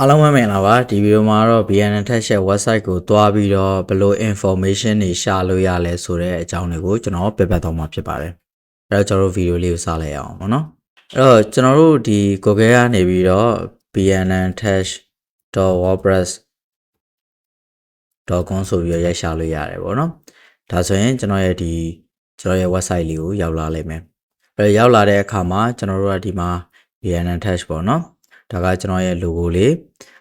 အားလုံးပဲမင်္ဂလာပါဒီဗီဒီယိုမှာတော့ BNN Tech Share website ကိုတွားပြီးတော့ဘယ်လို information တွေရှာလို့ရလဲဆိုတဲ့အကြောင်းတွေကိုကျွန်တော်ပြပြသွားမှာဖြစ်ပါတယ်အဲ့တော့ကျွန်တော်တို့ဗီဒီယိုလေးကိုစလိုက်အောင်ပေါ့နော်အဲ့တော့ကျွန်တော်တို့ဒီ Google ကနေပြီးတော့ bnntesh.wordpress.com ဆိုပြီးတော့ရိုက်ရှာလို့ရတယ်ပေါ့နော်ဒါဆိုရင်ကျွန်တော်ရဲ့ဒီကျွန်တော်ရဲ့ website လေးကိုရောက်လာလိမ့်မယ်အဲ့တော့ရောက်လာတဲ့အခါမှာကျွန်တော်တို့ကဒီမှာ BNN Tech ပေါ့နော် ဒါကကျွန်တော်ရဲ့ logo လေး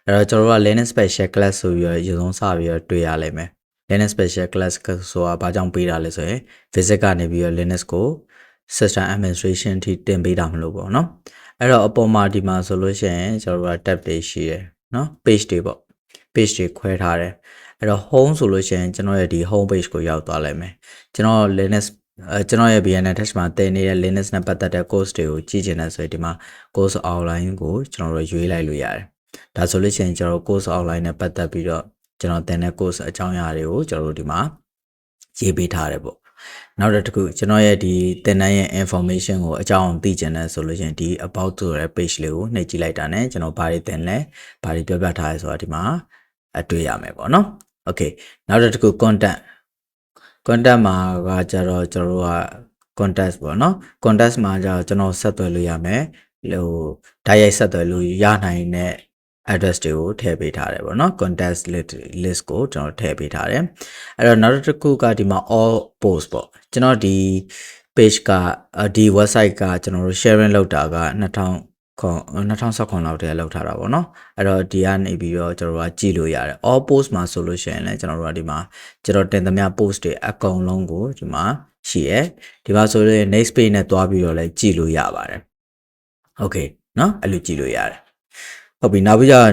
အဲ့တော့ကျွန်တော်တို့က Linux Special Class ဆိုပြီးတော့ရေဆုံးစပြီးတော့တွေ့ရလိမ့်မယ် Linux Special Class ဆိုတာဘာကြောင့်ပေးတာလဲဆိုရင် Visit ကနေပြီးတော့ Linux ကို System Administration ထိတင်ပေးတာမလို့ပေါ့နော်အဲ့တော့အပေါ်မှာဒီမှာဆိုလို့ရှိရင်ကျွန်တော်တို့က tab တွေရှိတယ်နော် page တွေပေါ့ page တွေခွဲထားတယ်အဲ့တော့ home ဆိုလို့ရှိရင်ကျွန်တော်ရဲ့ဒီ home page ကိုရောက်သွားလိမ့်မယ်ကျွန်တော် Linux အဲကျွန်တော်ရဲ့ BNN Test မှာသင်နေတဲ့ Linux နဲ့ပတ်သက်တဲ့ course တွေကိုကြည့်ချင်တယ်ဆိုရင်ဒီမှာ course online ကိုကျွန်တော်တို့ရွေးလိုက်လို့ရတယ်။ဒါဆိုလို့ရှိရင်ကျွန်တော် course online နဲ့ပတ်သက်ပြီးတော့ကျွန်တော်သင်တဲ့ course အကြောင်းအရာတွေကိုကျွန်တော်တို့ဒီမှာရေးပေးထားတယ်ပေါ့။နောက်တစ်ခုကျွန်တော်ရဲ့ဒီသင်တန်းရဲ့ information ကိုအကြောင်းသိချင်တယ်ဆိုလို့ရှိရင်ဒီ about ဆိုတဲ့ page လေးကိုနှိပ်ကြည့်လိုက်တာ ਨੇ ကျွန်တော်ဘာတွေသင်လဲဘာတွေပြောပြထားလဲဆိုတာဒီမှာအတွေ့ရမယ်ပေါ့နော်။ Okay နောက်တစ်ခု content contact မှာကကြတော့ကျွန်တော်တို့က contact ပေါ့နော် contact မှာကြတော့ကျွန်တော်ဆက်သွယ်လို့ရမယ်ဟိုဓာတ်ရိုက်ဆက်သွယ်လို့ရနိုင်တဲ့ address တွေကိုထည့်ပေးထားတယ်ပေါ့နော် contact list list ကိုကျွန်တော်ထည့်ပေးထားတယ်အဲ့တော့နောက်တစ်ခုကဒီမှာ all post ပေါ့ကျွန်တော်ဒီ page ကဒီ website ကကျွန်တော်တို့ sharing လုပ်တာက2000 ခွန်2019လောက်တည်းလောက်ထားတာပေါ့နော်အဲ့တော့ဒီကနေပြီးတော့ကျွန်တော်တို့ကကြည့်လို့ရတယ် all post မှာဆိုလို့ရှိရင်လည်းကျွန်တော်တို့ကဒီမှာကျွန်တော်တင်သမျှ post တွေအကုန်လုံးကိုဒီမှာရှိရယ်ဒီမှာဆိုလို့ next page နဲ့တွားပြီးတော့လည်းကြည့်လို့ရပါတယ် okay နော်အဲ့လိုကြည့်လို့ရတယ်ဟုတ်ပြီနောက်ပြီးတော့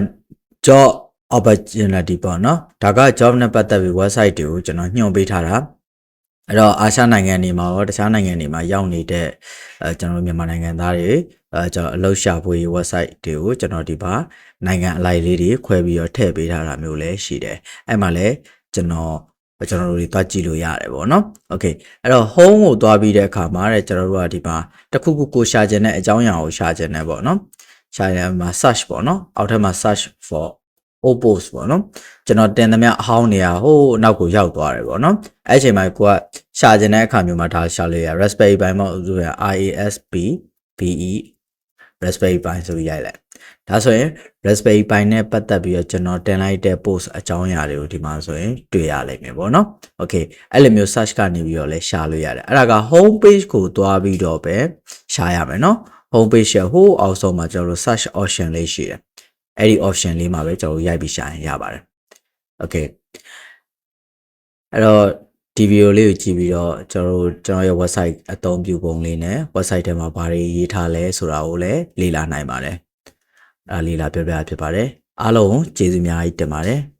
job opportunity ပေါ့နော်ဒါက job နဲ့ပတ်သက်ပြီး website တွေကိုကျွန်တော်ညွှန်ပေးထားတာ အဲ့တော့အာရှနိုင်ငံတွေမှာရောတခြားနိုင်ငံတွေမှာရောက်နေတဲ့အဲကျွန်တော်တို့မြန်မာနိုင်ငံသားတွေအဲကျွန်တော်အလုပ်ရှာဖွေ website တွေကိုကျွန်တော်ဒီပါနိုင်ငံအလိုက်လေးတွေခွဲပြီးတော့ထည့်ပေးထားတာမျိုးလည်းရှိတယ်အဲ့မှာလည်းကျွန်တော်ကျွန်တော်တို့တွေတွားကြည့်လို့ရတယ်ပေါ့နော်။ Okay အဲ့တော့ home ကိုတွားပြီးတဲ့အခါမှာတဲ့ကျွန်တော်တို့ကဒီမှာတစ်ခုခုကိုရှာခြင်းတဲ့အကြောင်းအရာကိုရှာခြင်းနဲ့ပေါ့နော်။ရှာရင်မှာ search ပေါ့နော်။အောက်ထပ်မှာ search for opos ပေါ့နော်။ကျွန်တော်တင်သမျှအဟောင်းနေရဟိုးနောက်ကိုရောက်သွားတယ်ပေါ့နော်။အဲ့ချိန်မှာကိုက ရှာခြင်းတဲ့အခါမျိုးမှာဒါရှာလို့ရ Raspberry Pi မှာဥဆိုရ RASP BE Raspberry Pi ဆိုပြီးရိုက်လိုက်ဒါဆိုရင် Raspberry Pi နဲ့ပတ်သက်ပြီးတော့ကျွန်တော်တင်လိုက်တဲ့ post အကြောင်းအရာတွေကိုဒီမှာဆိုရင်တွေ့ရလိမ့်မယ်ပေါ့နော် Okay အဲ့လိုမျိုး search ကနေပြီးတော့လဲရှာလို့ရတယ်အဲ့ဒါက home page ကိုတွားပြီးတော့ပဲရှာရမယ်နော် home page ရဲ့ဟိုးအောက်ဆုံးမှာကျွန်တော်တို့ search option လေးရှိတယ်အဲ့ဒီ option လေးမှာပဲကျွန်တော်တို့ရိုက်ပြီးရှာရင်ရပါတယ် Okay အဲ့တော့ ဒီဗီဒီယိုလေးကိုကြည့်ပြီးတော့ကျွန်တော်တို့ကျွန်တော်ရဲ့ website အသုံးပြုပုံလေးနဲ့ website ထဲမှာဘာတွေရေးထားလဲဆိုတာကိုလည်းလေ့လာနိုင်ပါတယ်။အဲလေ့လာပြပြဖြစ်ပါတယ်။အားလုံးကျေးဇူးအများကြီးတင်ပါတယ်။